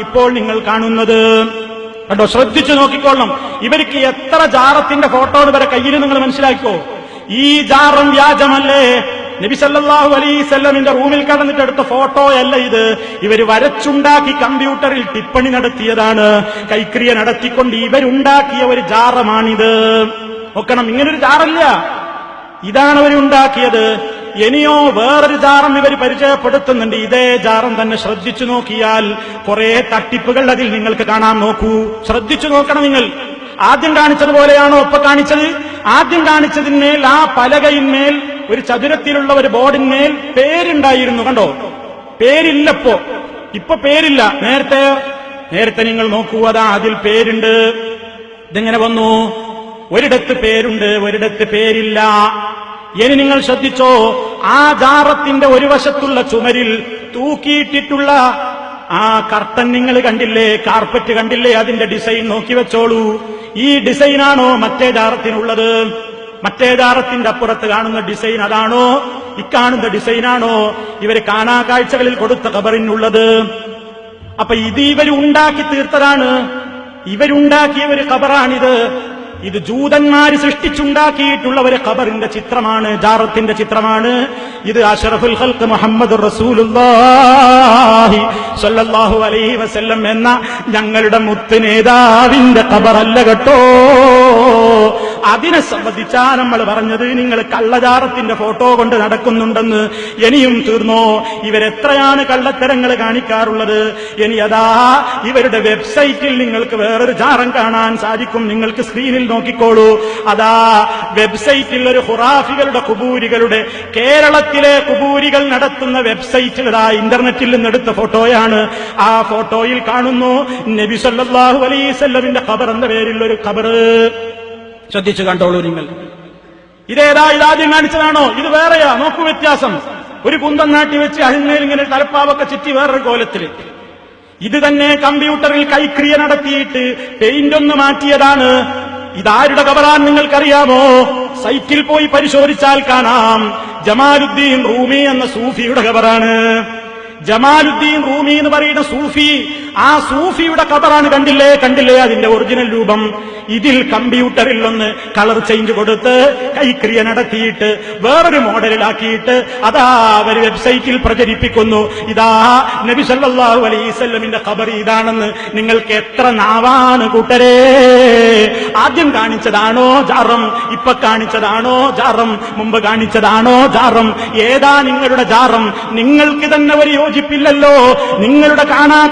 ഇപ്പോൾ നിങ്ങൾ കാണുന്നത്. കണ്ടോ ശ്രദ്ധിച്ചു നോക്കിക്കൊള്ളണം. ഇവർക്ക് എത്ര ജാറത്തിന്റെ ഫോട്ടോ വരെ കയ്യിൽ നിങ്ങൾ മനസ്സിലാക്കിക്കോ. ഈ ജാറം വ്യാജമല്ലേ. നബിസല്ലാഹു അലൈസല്ലമിന്റെ റൂമിൽ കടന്നിട്ട് എടുത്ത ഫോട്ടോ അല്ല ഇത്. ഇവർ വരച്ചുണ്ടാക്കി കമ്പ്യൂട്ടറിൽ ടിപ്പണി നടത്തിയതാണ്. കൈക്രിയ നടത്തിക്കൊണ്ട് ഇവരുണ്ടാക്കിയ ഒരു ജാറമാണിത്. നോക്കണം ഇങ്ങനൊരു ജാറല്ല. ഇതാണ് അവരുണ്ടാക്കിയത്. ഇനിയോ വേറൊരു ജാറം ഇവർ പരിചയപ്പെടുത്തുന്നുണ്ട്. ഇതേ ജാറം തന്നെ ശ്രദ്ധിച്ചു നോക്കിയാൽ കുറെ തട്ടിപ്പുകൾ അതിൽ നിങ്ങൾക്ക് കാണാൻ നോക്കൂ. ശ്രദ്ധിച്ചു നോക്കണം നിങ്ങൾ. ആദ്യം കാണിച്ചതുപോലെയാണോ ഒപ്പം കാണിച്ചത്? ആദ്യം കാണിച്ചതിന്മേൽ ആ പലകയിന്മേൽ ഒരു ചതുരത്തിലുള്ള ഒരു ബോർഡിന്മേൽ പേരുണ്ടായിരുന്നു കണ്ടോ? പേരില്ലപ്പോ. ഇപ്പൊ പേരില്ല. നേരത്തെ നേരത്തെ നിങ്ങൾ നോക്കൂ അതാ അതിൽ പേരുണ്ട്. ഇതെങ്ങനെ വന്നു? ഒരിടത്ത് പേരുണ്ട് ഒരിടത്ത് പേരില്ല. ഇനി നിങ്ങൾ ശ്രദ്ധിച്ചോ ആ ജാറത്തിന്റെ ഒരു വശത്തുള്ള ചുമരിൽ തൂക്കിയിട്ടിട്ടുള്ള ആ കർട്ടൻ നിങ്ങൾ കണ്ടില്ലേ കാർപ്പറ്റ് കണ്ടില്ലേ അതിന്റെ ഡിസൈൻ നോക്കി വെച്ചോളൂ. ഈ ഡിസൈനാണോ മറ്റേ ജാറത്തിനുള്ളത് മറ്റേ ജാറത്തിന്റെ അപ്പുറത്ത് കാണുന്ന ഡിസൈൻ അതാണോ? ഇക്കാണുന്ന ഡിസൈനാണോ ഇവർ കാണാ കാഴ്ചകളിൽ കൊടുത്ത കബറിനുള്ളത് അപ്പൊ ഇത് ഇവർ ഉണ്ടാക്കി തീർത്തതാണ്. ഇവരുണ്ടാക്കിയ ഒരു ഖബറാണിത്. ഇത് ജൂതന്മാർ സൃഷ്ടിച്ചുണ്ടാക്കിയിട്ടുള്ള ഒരു ഖബറിന്റെ ചിത്രമാണ് ജാറത്തിന്റെ ചിത്രമാണ്. ഇത് അഷറഫുൽ ഹൽക്ക് മുഹമ്മദ് റസൂലുള്ളാഹി സ്വല്ലല്ലാഹു അലൈഹി വസല്ലം എന്ന ഞങ്ങളുടെ മുത്ത് നേതാവിന്റെ ഖബറല്ല കേട്ടോ. അതിനെ സംബന്ധിച്ചാ നമ്മൾ പറഞ്ഞത്. നിങ്ങൾ കള്ളജാറത്തിന്റെ ഫോട്ടോ കൊണ്ട് നടക്കുന്നുണ്ടെന്ന് ഇനിയും തീർന്നോ? ഇവരെത്രയാണ് കള്ളത്തരങ്ങൾ കാണിക്കാറുള്ളത്? ഇനി അതാ ഇവരുടെ വെബ്സൈറ്റിൽ നിങ്ങൾക്ക് വേറൊരു ജാറം കാണാൻ സാധിക്കും. നിങ്ങൾക്ക് സ്ക്രീനിൽ നോക്കിക്കോളൂ. അതാ വെബ്സൈറ്റിൽ ഒരു ഹുറാഫികളുടെ കുബൂരികളുടെ കേരളത്തിലെ കുബൂരികൾ നടത്തുന്ന വെബ്സൈറ്റിൽ അതാ ഇന്റർനെറ്റിൽ നിന്ന് എടുത്ത ഫോട്ടോയാണ്. ആ ഫോട്ടോയിൽ കാണുന്നു നബി സല്ലല്ലാഹു അലൈസല്ലമിന്റെ ഖബർ എന്ന പേരിൽ ഒരു ഖബർ. ശ്രദ്ധിച്ചു കണ്ടോളൂ നിങ്ങൾ. ഇതേതാ ഇതാദ്യം കാണിച്ചതാണോ? ഇത് വേറെയാ. നോക്കൂ വ്യത്യാസം. ഒരു കുന്തം നാട്ടി വെച്ച് അതിന്മേൽ ഇങ്ങനെ തലപ്പാവൊക്കെ ചുറ്റി വേറൊരു കോലത്തിൽ ഇത് തന്നെ കമ്പ്യൂട്ടറിൽ കൈക്രിയ നടത്തിയിട്ട് പെയിന്റ് ഒന്ന് മാറ്റിയതാണ്. ഇതാരുടെ കബറാൻ നിങ്ങൾക്കറിയാമോ? സൈറ്റിൽ പോയി പരിശോധിച്ചാൽ കാണാം. ജമാലുദ്ദീൻ റൂമി എന്ന സൂഫിയുടെ കബറാണ്. ജമാലുദ്ദീൻ റൂമി എന്ന് പറയുന്ന സൂഫി ആ സൂഫിയുടെ കബറാണ് കണ്ടില്ലേ? കണ്ടില്ലേ അതിന്റെ ഒറിജിനൽ രൂപം? ഇതിൽ കമ്പ്യൂട്ടറിൽ ഒന്ന് കളർ ചേഞ്ച് കൊടുത്ത് കൈക്രിയ നടത്തിയിട്ട് വേറൊരു മോഡലിലാക്കിയിട്ട് അതാ അവർ വെബ്സൈറ്റിൽ പ്രചരിപ്പിക്കുന്നു. ഇതാ നബി സല്ലാഹു അലൈസല്ലമിന്റെ ഖബർ ഇതാണെന്ന് നിങ്ങൾക്ക് എത്ര നാവാണ് കൂട്ടരേ? ആദ്യം കാണിച്ചതാണോ ജാറം? ഇപ്പൊ കാണിച്ചതാണോ ജാറം? മുമ്പ് കാണിച്ചതാണോ ജാറം? ഏതാ നിങ്ങളുടെ ജാറം? നിങ്ങൾക്ക് തന്നെ ഒരു യോജിപ്പില്ലല്ലോ. നിങ്ങളുടെ കാണാ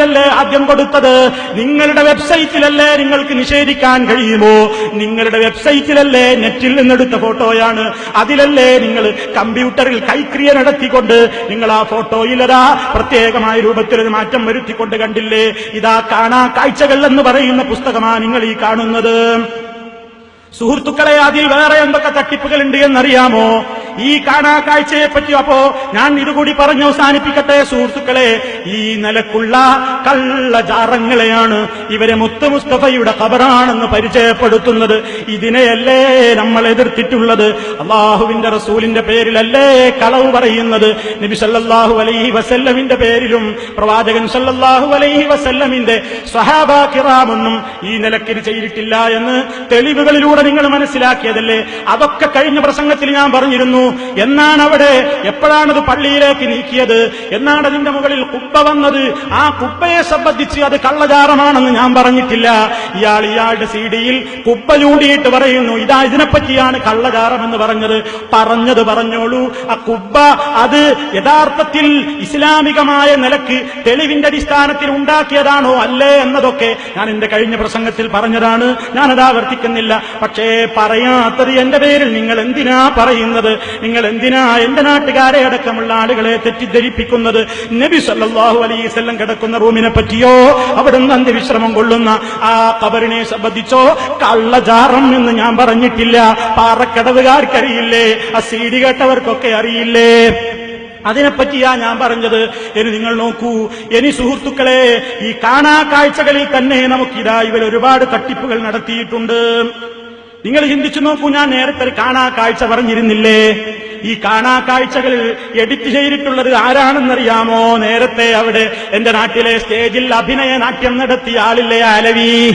കാഴ്ചകളിലല്ലേ ആദ്യം കൊടുത്തത്? നിങ്ങളുടെ വെബ്സൈറ്റിലല്ലേ നിങ്ങൾക്ക് നിഷേധിക്കാൻ കഴിയുമോ? നിങ്ങളുടെ വെബ്സൈറ്റിലല്ലേ നെറ്റിൽ നിന്നെടുത്ത ഫോട്ടോയാണ്? അതിലല്ലേ നിങ്ങൾ കമ്പ്യൂട്ടറിൽ കൈക്രിയ നടത്തിക്കൊണ്ട് നിങ്ങൾ ആ ഫോട്ടോയിലതാ പ്രത്യേകമായ രൂപത്തിലൊരു മാറ്റം വരുത്തിക്കൊണ്ട് കണ്ടില്ലേ? ഇതാ കാണാ കാഴ്ചകൾ എന്ന് പറയുന്ന പുസ്തകമാണ് നിങ്ങൾ ഈ കാണുന്നത്. സുഹൃത്തുക്കളെ അതിൽ വേറെ എന്തൊക്കെ തട്ടിപ്പുകളുണ്ട് എന്നറിയാമോ? ഈ കാണാ കാഴ്ചയെ പറ്റി അപ്പോ ഞാൻ ഇതുകൂടി പറഞ്ഞു അവസാനിപ്പിക്കട്ടെ സുഹൃത്തുക്കളെ. ഈ നിലക്കുള്ള കള്ളജാറങ്ങളെയാണ് ഇവരെ മുത്തു മുസ്തഫയുടെ ഖബറാണെന്ന് പരിചയപ്പെടുത്തുന്നത്. ഇതിനെയല്ലേ നമ്മൾ എതിർത്തിട്ടുള്ളത്? അള്ളാഹുവിന്റെ റസൂലിന്റെ പേരിലല്ലേ കളവ് പറയുന്നത്? നബി സല്ലാഹു അലൈഹി വസല്ലമിന്റെ പേരിലും പ്രവാചകൻ സല്ലാഹു അലൈഹി വസല്ലമിന്റെ സഹാബ ഈ നിലക്കിന് ചെയ്തിട്ടില്ല എന്ന് തെളിവുകളിലൂടെ നിങ്ങൾ മനസ്സിലാക്കിയതല്ലേ? അതൊക്കെ കഴിഞ്ഞ പ്രസംഗത്തിൽ ഞാൻ പറഞ്ഞിരുന്നു. എന്നാണ് അവിടെ എപ്പോഴാണത് പള്ളിയിലേക്ക് നീക്കിയത്? എന്നാണ് അതിന്റെ മുകളിൽ കുപ്പ വന്നത്? ആ കുപ്പയെ സംബന്ധിച്ച് അത് കള്ളചാരമാണെന്ന് ഞാൻ പറഞ്ഞിട്ടില്ല. ഇയാൾ ഇയാളുടെ സീഡിയിൽ കുപ്പ ചൂണ്ടിയിട്ട് പറയുന്നു ഇതാ ഇതിനെപ്പറ്റിയാണ് കള്ളചാരം എന്ന് പറഞ്ഞത്. പറഞ്ഞത് പറഞ്ഞോളൂ. ആ കുബ്ബ അത് യഥാർത്ഥത്തിൽ ഇസ്ലാമികമായ നിലയ്ക്ക് തെളിവിന്റെ അടിസ്ഥാനത്തിൽ ഉണ്ടാക്കിയതാണോ അല്ലേ എന്നതൊക്കെ ഞാൻ എന്റെ കഴിഞ്ഞ പ്രസംഗത്തിൽ പറഞ്ഞതാണ്. ഞാനത് ആവർത്തിക്കുന്നില്ല. പക്ഷേ പറയാത്തത് എന്റെ പേരിൽ നിങ്ങൾ എന്തിനാ പറയുന്നത്? നിങ്ങൾ എന്തിനാ എന്റെ നാട്ടുകാരെ അടക്കമുള്ള ആളുകളെ തെറ്റിദ്ധരിപ്പിക്കുന്നത്? നബി സല്ലല്ലാഹു അലൈവല്ലം കിടക്കുന്ന റൂമിനെ പറ്റിയോ? അവിടെ അവിടുന്ന് അന്ത്യവിശ്രമം കൊള്ളുന്ന ആ കബറിനെ സംബന്ധിച്ചോ? കള്ളജാറം എന്ന് ഞാൻ പറഞ്ഞിട്ടില്ല. പാറക്കടവുകാർക്കറിയില്ലേ? ആ സീഡി കേട്ടവർക്കൊക്കെ അറിയില്ലേ? അതിനെപ്പറ്റിയാ ഞാൻ പറഞ്ഞത്. ഇനി നിങ്ങൾ നോക്കൂ. ഇനി സുഹൃത്തുക്കളെ ഈ കാണാ കാഴ്ചകളിൽ തന്നെ നമുക്കിതാ ഇവർ ഒരുപാട് തട്ടിപ്പുകൾ നടത്തിയിട്ടുണ്ട്. നിങ്ങൾ ചിന്തിച്ചു നോക്കൂ ഞാൻ നേരത്തെ കാണാ കാഴ്ച പറഞ്ഞിരുന്നില്ലേ? ഈ കാണാ കാഴ്ചകളിൽ എഡിറ്റ് ചെയ്തിട്ടുള്ളത് ആരാണെന്നറിയാമോ? നേരത്തെ അവിടെ എന്റെ നാട്ടിലെ സ്റ്റേജിൽ അഭിനയ നാട്യം നടത്തിയ ആളില്ലേ അലവി?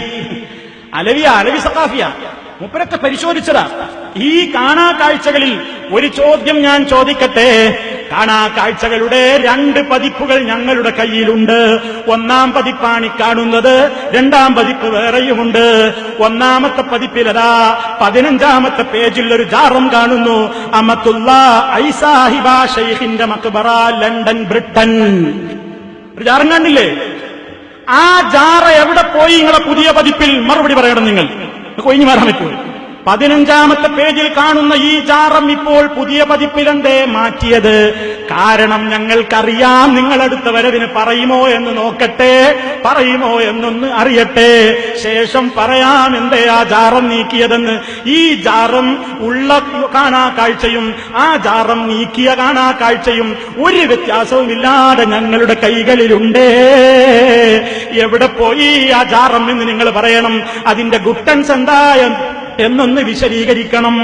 അലവിയ അലവി സഖാഫിയ. മുപ്പരൊക്കെ പരിശോധിച്ചതാ. ഈ കാണാ കാഴ്ചകളിൽ ഒരു ചോദ്യം ഞാൻ ചോദിക്കട്ടെ? കാണാ കാഴ്ചകളുടെ രണ്ട് പതിപ്പുകൾ ഞങ്ങളുടെ കയ്യിലുണ്ട്. ഒന്നാം പതിപ്പാണ് കാണുന്നത് രണ്ടാം പതിപ്പ് വേറെയുമുണ്ട്. ഒന്നാമത്തെ പതിപ്പിലതാ പതിനഞ്ചാമത്തെ പേജിൽ ഒരു ജാറം കാണുന്നു. അമത്തുള്ള ഐസാഹിബ ഷെയ്ഖിന്റെ മക്ബറ ലണ്ടൻ ബ്രിട്ടൻ. ഒരു ജാറം കണ്ടില്ലേ? ആ ജാറ എവിടെ പോയി നിങ്ങളെ പുതിയ പതിപ്പിൽ? മറുപടി പറയണം നിങ്ങൾ. കൊയിഞ്ഞു മാറാൻ പറ്റുമോ? പതിനഞ്ചാമത്തെ പേജിൽ കാണുന്ന ഈ ജാറം ഇപ്പോൾ പുതിയ പതിപ്പിലെന്തേ മാറ്റിയത്? കാരണം ഞങ്ങൾക്കറിയാം നിങ്ങളടുത്ത വരവിന് പറയുമോ എന്ന് നോക്കട്ടെ പറയുമോ എന്നൊന്ന് അറിയട്ടെ. ശേഷം പറയാം എന്തേ ആ ജാറം നീക്കിയതെന്ന്. ഈ ജാറം ഉള്ള കാണാ കാഴ്ചയും ആ ജാറം നീക്കിയ കാണാ കാഴ്ചയും ഒരു വ്യത്യാസവും ഇല്ലാതെ ഞങ്ങളുടെ കൈകളിലുണ്ടേ. എവിടെ പോയി ആ ജാറം എന്ന് നിങ്ങൾ പറയണം? അതിന്റെ ഗുട്ടൻസ് എന്താ എന്നൊന്ന് വിശദീകരിക്കണം.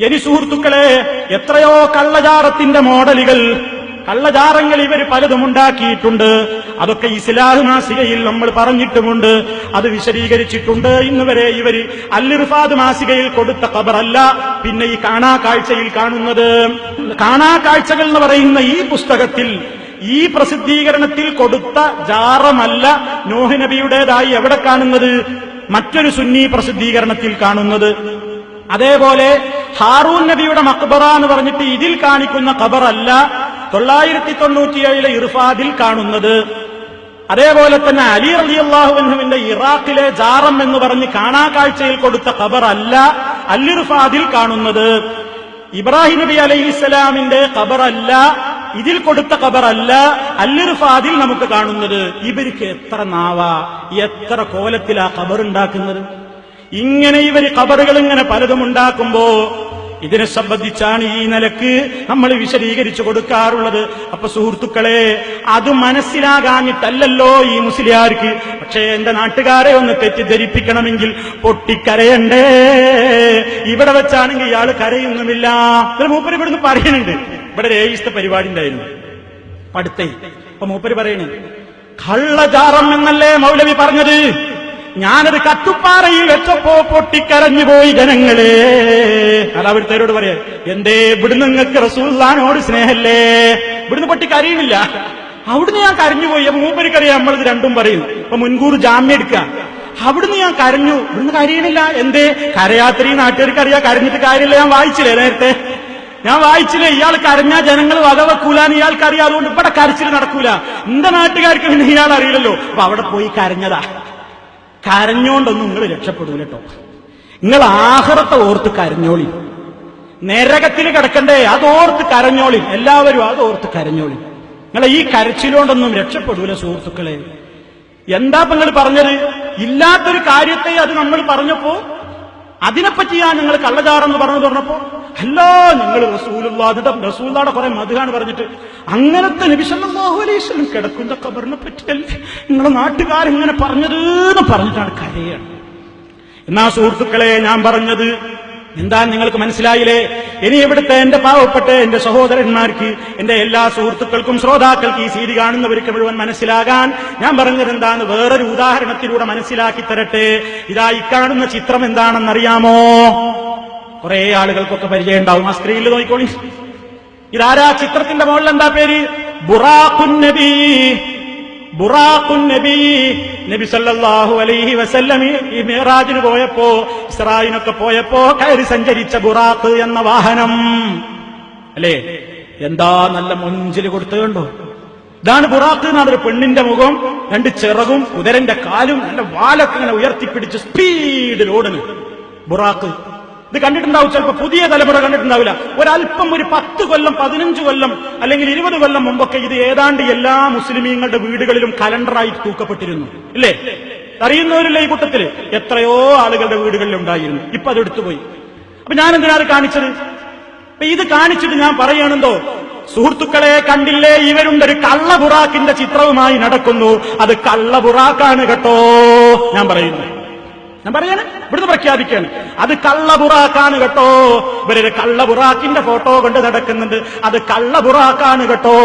എനി സുഹൃത്തുക്കളെ എത്രയോ കള്ളജാറത്തിന്റെ മോഡലുകൾ കള്ളജാറങ്ങൾ ഇവർ പലതും ഉണ്ടാക്കിയിട്ടുണ്ട്. അതൊക്കെ ഇസ്ലാഹ് മാസികയിൽ നമ്മൾ പറഞ്ഞിട്ടുമുണ്ട്. അത് വിശദീകരിച്ചിട്ടുണ്ട്. ഇന്ന് വരെ ഇവർ അല്ലിർഫാദ് മാസികയിൽ കൊടുത്ത ഖബറല്ല പിന്നെ ഈ കാണാ കാഴ്ചയിൽ കാണുന്നത്. കാണാ കാഴ്ചകൾ എന്ന് പറയുന്ന ഈ പുസ്തകത്തിൽ ഈ പ്രസിദ്ധീകരണത്തിൽ കൊടുത്ത ജാറമല്ല നോഹ് നബിയുടേതായി എവിടെ കാണുന്നത്? മറ്റൊരു സുന്നി പ്രസിദ്ധീകരണത്തിൽ കാണുന്നത്. അതേപോലെ ഹാറൂൻ നബിയുടെ മക്ബറ എന്ന് പറഞ്ഞിട്ട് ഇതിൽ കാണിക്കുന്ന ഖബറല്ല തൊള്ളായിരത്തി തൊണ്ണൂറ്റിയേഴിലെ ഇർഫാദിൽ കാണുന്നത്. അതേപോലെ തന്നെ അലി അലി അള്ളാഹുവിന്റെ ഇറാഖിലെ ജാറം എന്ന് പറഞ്ഞ് കാണാ കാഴ്ചയിൽ കൊടുത്ത ഖബറല്ല അല്ല അല്ലിർഫാദിൽ കാണുന്നത്. ഇബ്രാഹിം നബി അലൈഹി ഇസ്ലാമിന്റെ ഖബറല്ല ഇതിൽ കൊടുത്ത ഖബറല്ല അല്ലിർഫാദിൽ നമുക്ക് കാണുന്നത് ഇവർക്ക് എത്ര നാവ എത്ര കോലത്തിലാ കബറുണ്ടാക്കുന്നത് ഇങ്ങനെ ഇവർ ഖബറുകൾ ഇങ്ങനെ പലതും ഉണ്ടാക്കുമ്പോ ഇതിനെ സംബന്ധിച്ചാണ് ഈ നിലയ്ക്ക് നമ്മൾ വിശദീകരിച്ചു കൊടുക്കാറുള്ളത്. അപ്പൊ സുഹൃത്തുക്കളെ അത് മനസ്സിലാകാഞ്ഞിട്ടല്ലല്ലോ ഈ മുസ്ലിയാർക്ക്. പക്ഷേ എന്റെ നാട്ടുകാരെ ഒന്ന് തെറ്റിദ്ധരിപ്പിക്കണമെങ്കിൽ പൊട്ടിക്കരയണ്ടേ. ഇവിടെ വെച്ചാണെങ്കിൽ ഇയാൾ കരയൊന്നുമില്ല. മൂപ്പര് ഇവിടുന്ന് പറയുന്നുണ്ട് ഇവിടെ രേയിസ്ത പരിപാടി ഉണ്ടായിരുന്നു. പടുത്തേ അപ്പൊ മൂപ്പര് പറയണേ കള്ളജാറം എന്നല്ലേ മൗലവി പറഞ്ഞത്? ഞാനത് കത്തുപ്പാറയിൽ വെച്ചപ്പോ പൊട്ടിക്കരഞ്ഞു പോയി ജനങ്ങളെ. അതാവിടുത്തേരോട് പറയാ എന്തേ ഇവിടുന്ന് നിങ്ങൾക്ക് റസൂല്ലാനോട് സ്നേഹല്ലേ? ഇവിടുന്ന് പൊട്ടിക്കരയണില്ല അവിടുന്ന് ഞാൻ കരഞ്ഞു പോയി. മൂപ്പരിക്കറിയാം നമ്മളിത് രണ്ടും പറയും. അപ്പൊ മുൻകൂർ ജാമ്യം എടുക്കാം അവിടുന്ന് ഞാൻ കരഞ്ഞു. ഇവിടുന്ന് കരയണില്ല. എന്തേ? കരയാത്രീ നാട്ടുകാർക്ക് അറിയാം കരഞ്ഞിട്ട് കാര്യമില്ല. ഞാൻ വായിച്ചില്ലേ നേരത്തെ? ഞാൻ വായിച്ചില്ലേ ഇയാൾ കരഞ്ഞാ ജനങ്ങൾ വകവെക്കൂലാന്ന് ഇയാൾക്ക് അറിയാം അതുകൊണ്ട് ഇവിടെ കരച്ചിൽ നടക്കൂല. എന്റെ നാട്ടുകാർക്ക് പിന്നെ ഇയാൾ അറിയില്ലല്ലോ. അപ്പൊ അവിടെ പോയി കരഞ്ഞതാ. കരഞ്ഞോണ്ടൊന്നും നിങ്ങൾ രക്ഷപ്പെടൂല കേട്ടോ നിങ്ങൾ ആഹ്റത്തെ ഓർത്ത് കരഞ്ഞോളി. നരകത്തിൽ കിടക്കണ്ടേ അതോർത്ത് കരഞ്ഞോളി. എല്ലാവരും അതോർത്ത് കരഞ്ഞോളി. നിങ്ങൾ ഈ കരച്ചിലോണ്ടൊന്നും രക്ഷപ്പെടൂല സുഹൃത്തുക്കളെ. എന്താ നിങ്ങൾ പറഞ്ഞത്? ഇല്ലാത്തൊരു കാര്യത്തെ അത് നമ്മൾ പറഞ്ഞപ്പോ അതിനെപ്പറ്റിയാണ് നിങ്ങൾ കള്ളചാറെന്ന് പറഞ്ഞു പറഞ്ഞപ്പോ അല്ല നിങ്ങൾ റസൂലുള്ളാടെ കുറെ മധുരാണ് പറഞ്ഞിട്ട് അങ്ങനത്തെ നബിസല്ലാഹു കിടക്കുന്ന കബറിനെ പറ്റിയല്ലേ നിങ്ങളെ നാട്ടുകാരിങ്ങനെ പറഞ്ഞത്? എന്ന് പറഞ്ഞിട്ടാണ് കരയാണ് എന്നാ സുഹൃത്തുക്കളെ ഞാൻ പറഞ്ഞത് എന്താ നിങ്ങൾക്ക് മനസ്സിലായില്ലേ? ഇനി ഇവിടുത്തെ എന്റെ പാവപ്പെട്ട എന്റെ സഹോദരന്മാർക്ക് എന്റെ എല്ലാ സുഹൃത്തുക്കൾക്കും ശ്രോതാക്കൾക്ക് ഈ സീരി കാണുന്നവർക്ക് മുഴുവൻ മനസ്സിലാകാൻ ഞാൻ പറഞ്ഞത് എന്താന്ന് വേറൊരു ഉദാഹരണത്തിലൂടെ മനസ്സിലാക്കി തരട്ടെ. ഇതാ ഈ കാണുന്ന ചിത്രം എന്താണെന്നറിയാമോ? കുറെ ആളുകൾക്കൊക്കെ പരിചയം ഉണ്ടാവും ആ സ്ക്രീനിൽ നോക്കിക്കോളി. ഇതാരാ ചിത്രത്തിന്റെ മുകളിൽ എന്താ പേര്? ബുറാഖുൻ നബി. ബുറാഖുൻ നബി. നബി സല്ലല്ലാഹു അലൈഹി വസല്ലം ഈ മിറാജിന് പോയപ്പോ ഇസ്രായിനൊക്കെ പോയപ്പോ കയറി സഞ്ചരിച്ച ബുറാഖ് എന്ന വാഹനം. അല്ലേ? എന്താ നല്ല മുഞ്ചിൽ കൊടുത്തുകൊണ്ടോ ഇതാണ് ബുറാഖ് എന്നാണ് ഒരു പെണ്ണിന്റെ മുഖം രണ്ട് ചിറകും കുതിരന്റെ കാലും നല്ല വാലൊക്കെ ഇങ്ങനെ ഉയർത്തിപ്പിടിച്ച് സ്പീഡിൽ ഓടുന്നു ബുറാഖ്. ഇത് കണ്ടിട്ടുണ്ടാവും ചിലപ്പോൾ പുതിയ തലമുറ കണ്ടിട്ടുണ്ടാവില്ല. ഒരല്പം ഒരു പത്ത് കൊല്ലം പതിനഞ്ച് കൊല്ലം അല്ലെങ്കിൽ ഇരുപത് കൊല്ലം മുമ്പൊക്കെ ഇത് ഏതാണ്ട് എല്ലാ മുസ്ലിമീങ്ങളുടെ വീടുകളിലും കലണ്ടറായി തൂക്കപ്പെട്ടിരുന്നു. ഇല്ലേ? അറിയുന്നവരില്ല ഈ കൂട്ടത്തിൽ എത്രയോ ആളുകളുടെ വീടുകളിൽ ഉണ്ടായിരുന്നു. ഇപ്പൊ അത് എടുത്തുപോയി. അപ്പൊ ഞാൻ എന്തിനാണ് കാണിച്ചത്? അപ്പൊ ഇത് കാണിച്ചിട്ട് ഞാൻ പറയണെന്തോ സുഹൃത്തുക്കളെ കണ്ടില്ലേ? ഇവരുണ്ട് ഒരു കള്ള ബുറാക്കിന്റെ ചിത്രവുമായി നടക്കുന്നു. അത് കള്ള ബുറാക്കാണ് കേട്ടോ. ഞാൻ പറയുന്നു. ഞാൻ പറയാണ്? ഇവിടുന്ന് പ്രഖ്യാപിക്കാണ് അത് കള്ള ബുറാക്കാണ് കേട്ടോ. ഇവരൊരു കള്ള ബുറാക്കിന്റെ ഫോട്ടോ കൊണ്ട് നടക്കുന്നുണ്ട്. അത് കള്ള ബുറാക്കാണ് കേട്ടോ.